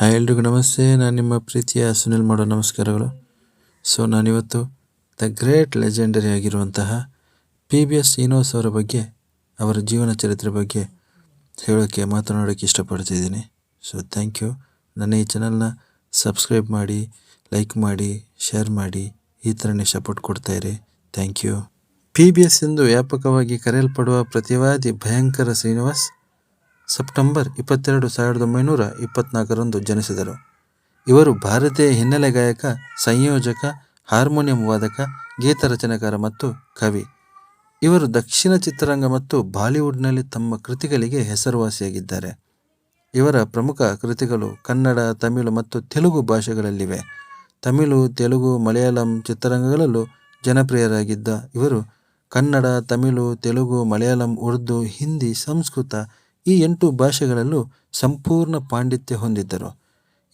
Hi ಎಲ್ರಿಗೂ ನಮಸ್ತೆ. ನಾನು ನಿಮ್ಮ ಪ್ರೀತಿಯ ಸುನಿಲ್ ಮಾಡೋ ನಮಸ್ಕಾರಗಳು. ಸೊ ನಾನಿವತ್ತು ದ ಗ್ರೇಟ್ ಲೆಜೆಂಡರಿ ಆಗಿರುವಂತಹ ಪಿ ಬಿ ಎಸ್ ಶ್ರೀನಿವಾಸ್ ಅವರ ಬಗ್ಗೆ, ಅವರ ಜೀವನ ಚರಿತ್ರೆ ಬಗ್ಗೆ ಹೇಳೋಕ್ಕೆ ಮಾತನಾಡೋಕ್ಕೆ ಇಷ್ಟಪಡ್ತಿದ್ದೀನಿ. ಸೊ ಥ್ಯಾಂಕ್ ಯು ನನ್ನ ಈ ಚಾನಲ್ನ ಸಬ್ಸ್ಕ್ರೈಬ್ ಮಾಡಿ ಲೈಕ್ ಮಾಡಿ ಶೇರ್ ಮಾಡಿ, ಈ ಥರನೇ support ಕೊಡ್ತಾಯಿರಿ thank you P B S ಎಂದು ವ್ಯಾಪಕವಾಗಿ ಕರೆಯಲ್ಪಡುವ ಪ್ರತಿವಾದಿ ಭಯಂಕರ ಶ್ರೀನಿವಾಸ್ ಸೆಪ್ಟೆಂಬರ್ ಇಪ್ಪತ್ತೆರಡು ಸಾವಿರದ ಒಂಬೈನೂರ ಇಪ್ಪತ್ನಾಲ್ಕರಂದು ಜನಿಸಿದರು. ಇವರು ಭಾರತೀಯ ಹಿನ್ನೆಲೆ ಗಾಯಕ, ಸಂಯೋಜಕ, ಹಾರ್ಮೋನಿಯಂ ವಾದಕ, ಗೀತ ರಚನೆಕಾರ ಮತ್ತು ಕವಿ. ಇವರು ದಕ್ಷಿಣ ಚಿತ್ರರಂಗ ಮತ್ತು ಬಾಲಿವುಡ್ನಲ್ಲಿ ತಮ್ಮ ಕೃತಿಗಳಿಗೆ ಹೆಸರುವಾಸಿಯಾಗಿದ್ದಾರೆ. ಇವರ ಪ್ರಮುಖ ಕೃತಿಗಳು ಕನ್ನಡ, ತಮಿಳು ಮತ್ತು ತೆಲುಗು ಭಾಷೆಗಳಲ್ಲಿವೆ. ತಮಿಳು, ತೆಲುಗು, ಮಲಯಾಳಂ ಚಿತ್ರರಂಗಗಳಲ್ಲೂ ಜನಪ್ರಿಯರಾಗಿದ್ದ ಇವರು ಕನ್ನಡ, ತಮಿಳು, ತೆಲುಗು, ಮಲಯಾಳಂ, ಉರ್ದು, ಹಿಂದಿ, ಸಂಸ್ಕೃತ ಈ ಎಂಟು ಭಾಷೆಗಳಲ್ಲೂ ಸಂಪೂರ್ಣ ಪಾಂಡಿತ್ಯ ಹೊಂದಿದ್ದರು.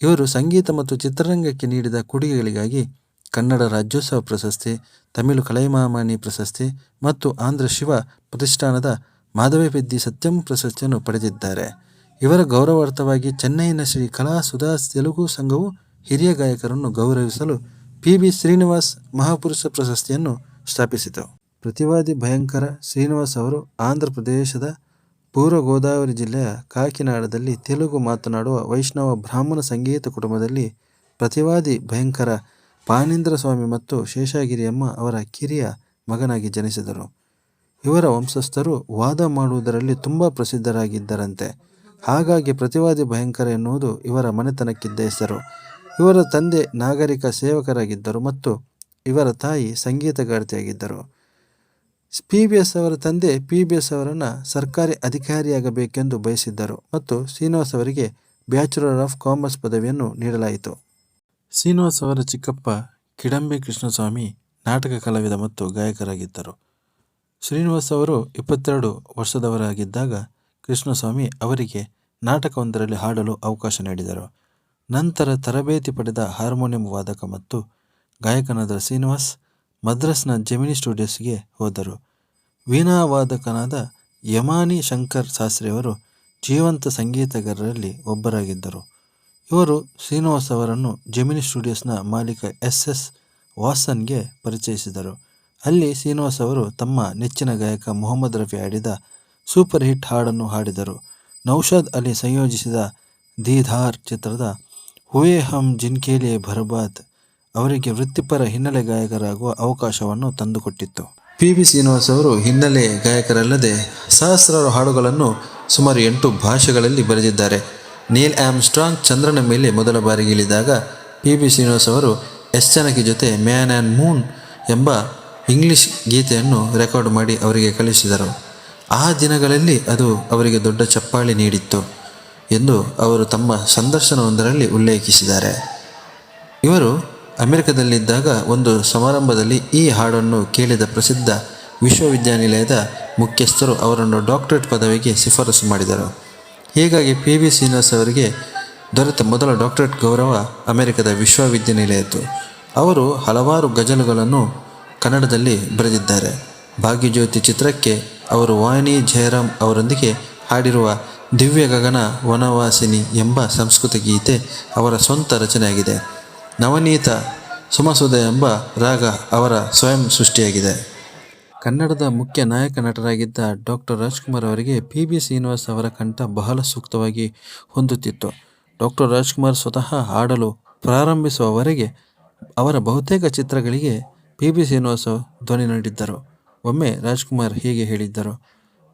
ಇವರು ಸಂಗೀತ ಮತ್ತು ಚಿತ್ರರಂಗಕ್ಕೆ ನೀಡಿದ ಕೊಡುಗೆಗಳಿಗಾಗಿ ಕನ್ನಡ ರಾಜ್ಯೋತ್ಸವ ಪ್ರಶಸ್ತಿ, ತಮಿಳು ಕಲೈಮಾಮಣಿ ಪ್ರಶಸ್ತಿ ಮತ್ತು ಆಂಧ್ರ ಶಿವ ಪ್ರತಿಷ್ಠಾನದ ಮಾಧವಪೆದ್ದಿ ಸತ್ಯಂ ಪ್ರಶಸ್ತಿಯನ್ನು ಪಡೆದಿದ್ದಾರೆ. ಇವರ ಗೌರವಾರ್ಥವಾಗಿ ಚೆನ್ನೈನ ಶ್ರೀ ಕಲಾ ಸುಧಾ ತೆಲುಗು ಸಂಘವು ಹಿರಿಯ ಗಾಯಕರನ್ನು ಗೌರವಿಸಲು ಪಿ ಬಿ ಶ್ರೀನಿವಾಸ್ ಮಹಾಪುರುಷ ಪ್ರಶಸ್ತಿಯನ್ನು ಸ್ಥಾಪಿಸಿತು. ಪ್ರತಿವಾದಿ ಭಯಂಕರ ಶ್ರೀನಿವಾಸ್ ಅವರು ಆಂಧ್ರ ಪ್ರದೇಶದ ಪೂರ್ವ ಗೋದಾವರಿ ಜಿಲ್ಲೆಯ ಕಾಕಿನಾಡದಲ್ಲಿ ತೆಲುಗು ಮಾತನಾಡುವ ವೈಷ್ಣವ ಬ್ರಾಹ್ಮಣ ಸಂಗೀತ ಕುಟುಂಬದಲ್ಲಿ ಪ್ರತಿವಾದಿ ಭಯಂಕರ ಪಾನೀಂದ್ರ ಸ್ವಾಮಿ ಮತ್ತು ಶೇಷಾಗಿರಿಯಮ್ಮ ಅವರ ಕಿರಿಯ ಮಗನಾಗಿ ಜನಿಸಿದರು. ಇವರ ವಂಶಸ್ಥರು ವಾದ ಮಾಡುವುದರಲ್ಲಿ ತುಂಬ ಪ್ರಸಿದ್ಧರಾಗಿದ್ದರಂತೆ. ಹಾಗಾಗಿ ಪ್ರತಿವಾದಿ ಭಯಂಕರ ಎನ್ನುವುದು ಇವರ ಮನೆತನಕ್ಕಿದ್ದ ಹೆಸರು. ಇವರ ತಂದೆ ನಾಗರಿಕ ಸೇವಕರಾಗಿದ್ದರು ಮತ್ತು ಇವರ ತಾಯಿ ಸಂಗೀತಗಾರ್ತಿಯಾಗಿದ್ದರು. ಪಿ ಬಿ ಎಸ್ ಅವರ ತಂದೆ ಪಿ ಬಿ ಎಸ್ ಅವರನ್ನು ಸರ್ಕಾರಿ ಅಧಿಕಾರಿಯಾಗಬೇಕೆಂದು ಬಯಸಿದ್ದರು ಮತ್ತು ಶ್ರೀನಿವಾಸ್ ಅವರಿಗೆ ಬ್ಯಾಚುಲರ್ ಆಫ್ ಕಾಮರ್ಸ್ ಪದವಿಯನ್ನು ನೀಡಲಾಯಿತು. ಶ್ರೀನಿವಾಸ್ ಅವರ ಚಿಕ್ಕಪ್ಪ ಕಿಡಂಬೆ ಕೃಷ್ಣಸ್ವಾಮಿ ನಾಟಕ ಕಲಾವಿದ ಮತ್ತು ಗಾಯಕರಾಗಿದ್ದರು. ಶ್ರೀನಿವಾಸ್ ಅವರು ಇಪ್ಪತ್ತೆರಡು ವರ್ಷದವರಾಗಿದ್ದಾಗ ಕೃಷ್ಣಸ್ವಾಮಿ ಅವರಿಗೆ ನಾಟಕವೊಂದರಲ್ಲಿ ಹಾಡಲು ಅವಕಾಶ ನೀಡಿದರು. ನಂತರ ತರಬೇತಿ ಪಡೆದ ಹಾರ್ಮೋನಿಯಂ ವಾದಕ ಮತ್ತು ಗಾಯಕನಾದ ಶ್ರೀನಿವಾಸ್ ಮದ್ರಾಸ್ನ ಜೆಮಿನಿ ಸ್ಟುಡಿಯೋಸ್ಗೆ ಹೋದರು. ವೀಣಾವಾದಕನಾದ ಯಮಾನಿ ಶಂಕರ್ ಶಾಸ್ತ್ರಿಯವರು ಜೀವಂತ ಸಂಗೀತಗಾರರಲ್ಲಿ ಒಬ್ಬರಾಗಿದ್ದರು. ಇವರು ಶ್ರೀನಿವಾಸ್ ಅವರನ್ನು ಜೆಮಿನಿ ಸ್ಟುಡಿಯೋಸ್ನ ಮಾಲೀಕ ಎಸ್ ಎಸ್ ವಾಸನ್ಗೆ ಪರಿಚಯಿಸಿದರು. ಅಲ್ಲಿ ಶ್ರೀನಿವಾಸ್ ಅವರು ತಮ್ಮ ನೆಚ್ಚಿನ ಗಾಯಕ ಮೊಹಮ್ಮದ್ ರಫಿ ಆಡಿದ ಸೂಪರ್ ಹಿಟ್ ಹಾಡನ್ನು ಹಾಡಿದರು. ನೌಷಾದ್ ಅಲಿ ಸಂಯೋಜಿಸಿದ ದೀಧಾರ್ ಚಿತ್ರದ ಹುವೇ ಹಮ್ ಜಿನ್ಕೇಲಿಯೆ ಬರ್ಬಾದ್ ಅವರಿಗೆ ವೃತ್ತಿಪರ ಹಿನ್ನೆಲೆ ಗಾಯಕರಾಗುವ ಅವಕಾಶವನ್ನು ತಂದುಕೊಟ್ಟಿತ್ತು. ಪಿ ಬಿ ಶ್ರೀನಿವಾಸ್ ಅವರು ಹಿನ್ನೆಲೆ ಗಾಯಕರಲ್ಲದೆ ಸಹಸ್ರಾರು ಹಾಡುಗಳನ್ನು ಸುಮಾರು ಎಂಟು ಭಾಷೆಗಳಲ್ಲಿ ಬರೆದಿದ್ದಾರೆ. ನೀಲ್ ಆಮ್ ಸ್ಟ್ರಾಂಗ್ ಚಂದ್ರನ ಮೇಲೆ ಮೊದಲ ಬಾರಿಗೆ ಇಳಿದಾಗ ಪಿ ಬಿ ಶ್ರೀನಿವಾಸ್ ಅವರು ಎಸ್ ಜನಕಿ ಜೊತೆ ಮ್ಯಾನ್ ಆ್ಯಂಡ್ ಮೂನ್ ಎಂಬ ಇಂಗ್ಲಿಷ್ ಗೀತೆಯನ್ನು ರೆಕಾರ್ಡ್ ಮಾಡಿ ಅವರಿಗೆ ಕಳಿಸಿದರು. ಆ ದಿನಗಳಲ್ಲಿ ಅದು ಅವರಿಗೆ ದೊಡ್ಡ ಚಪ್ಪಾಳಿ ನೀಡಿತ್ತು ಎಂದು ಅವರು ತಮ್ಮ ಸಂದರ್ಶನವೊಂದರಲ್ಲಿ ಉಲ್ಲೇಖಿಸಿದ್ದಾರೆ. ಇವರು ಅಮೆರಿಕದಲ್ಲಿದ್ದಾಗ ಒಂದು ಸಮಾರಂಭದಲ್ಲಿ ಈ ಹಾಡನ್ನು ಕೇಳಿದ ಪ್ರಸಿದ್ಧ ವಿಶ್ವವಿದ್ಯಾನಿಲಯದ ಮುಖ್ಯಸ್ಥರು ಅವರನ್ನು ಡಾಕ್ಟರೇಟ್ ಪದವಿಗೆ ಶಿಫಾರಸು ಮಾಡಿದರು. ಹೀಗಾಗಿ ಪಿ ವಿ ಶ್ರೀನಿವಾಸ್ ಅವರಿಗೆ ದೊರೆತ ಮೊದಲ ಡಾಕ್ಟರೇಟ್ ಗೌರವ ಅಮೆರಿಕದ ವಿಶ್ವವಿದ್ಯಾನಿಲಯದ್ದು. ಅವರು ಹಲವಾರು ಗಜಲುಗಳನ್ನು ಕನ್ನಡದಲ್ಲಿ ಬರೆದಿದ್ದಾರೆ. ಭಾಗ್ಯಜ್ಯೋತಿ ಚಿತ್ರಕ್ಕೆ ಅವರು ವಾಣಿ ಜಯರಾಮ್ ಅವರೊಂದಿಗೆ ಹಾಡಿರುವ ದಿವ್ಯ ಗಗನ ವನವಾಸಿನಿ ಎಂಬ ಸಂಸ್ಕೃತ ಗೀತೆ ಅವರ ಸ್ವಂತ ರಚನೆಯಾಗಿದೆ. ನವನೀತ ಸುಮಸುಧ ಎಂಬ ರಾಗ ಅವರ ಸ್ವಯಂ ಸೃಷ್ಟಿಯಾಗಿದೆ. ಕನ್ನಡದ ಮುಖ್ಯ ನಾಯಕ ನಟರಾಗಿದ್ದ ಡಾಕ್ಟರ್ ರಾಜ್ಕುಮಾರ್ ಅವರಿಗೆ ಪಿ ಬಿ ಶ್ರೀನಿವಾಸ್ ಅವರ ಕಂಠ ಬಹಳ ಸೂಕ್ತವಾಗಿ ಹೊಂದುತ್ತಿತ್ತು. ಡಾಕ್ಟರ್ ರಾಜ್ಕುಮಾರ್ ಸ್ವತಃ ಹಾಡಲು ಪ್ರಾರಂಭಿಸುವವರೆಗೆ ಅವರ ಬಹುತೇಕ ಚಿತ್ರಗಳಿಗೆ ಪಿ ಬಿ ಶ್ರೀನಿವಾಸ್ ಧ್ವನಿ ನೀಡಿದ್ದರು. ಒಮ್ಮೆ ರಾಜ್ಕುಮಾರ್ ಹೀಗೆ ಹೇಳಿದ್ದರು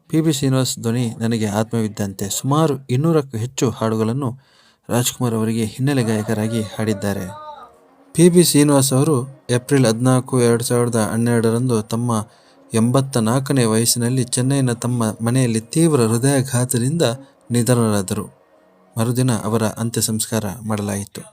ಪಿ ಬಿ ಶ್ರೀನಿವಾಸ್ ಧ್ವನಿ ನನಗೆ ಆತ್ಮವಿದ್ದಂತೆ. ಸುಮಾರು ಇನ್ನೂರಕ್ಕೂ ಹೆಚ್ಚು ಹಾಡುಗಳನ್ನು ರಾಜ್ಕುಮಾರ್ ಅವರಿಗೆ ಹಿನ್ನೆಲೆ ಗಾಯಕರಾಗಿ ಹಾಡಿದ್ದಾರೆ. ಪಿ. ಬಿ. ಶ್ರೀನಿವಾಸ್ ಅವರು ಏಪ್ರಿಲ್ ಹದಿನಾಲ್ಕು, ಎರಡು ಸಾವಿರದ ಹನ್ನೆರಡರಂದು ತಮ್ಮ ಎಂಬತ್ತ ನಾಲ್ಕನೇ ವಯಸ್ಸಿನಲ್ಲಿ ಚೆನ್ನೈನ ತಮ್ಮ ಮನೆಯಲ್ಲಿ ತೀವ್ರ ಹೃದಯಾಘಾತದಿಂದ ನಿಧನರಾದರು. ಮರುದಿನ ಅವರ ಅಂತ್ಯ ಸಂಸ್ಕಾರ ಮಾಡಲಾಯಿತು.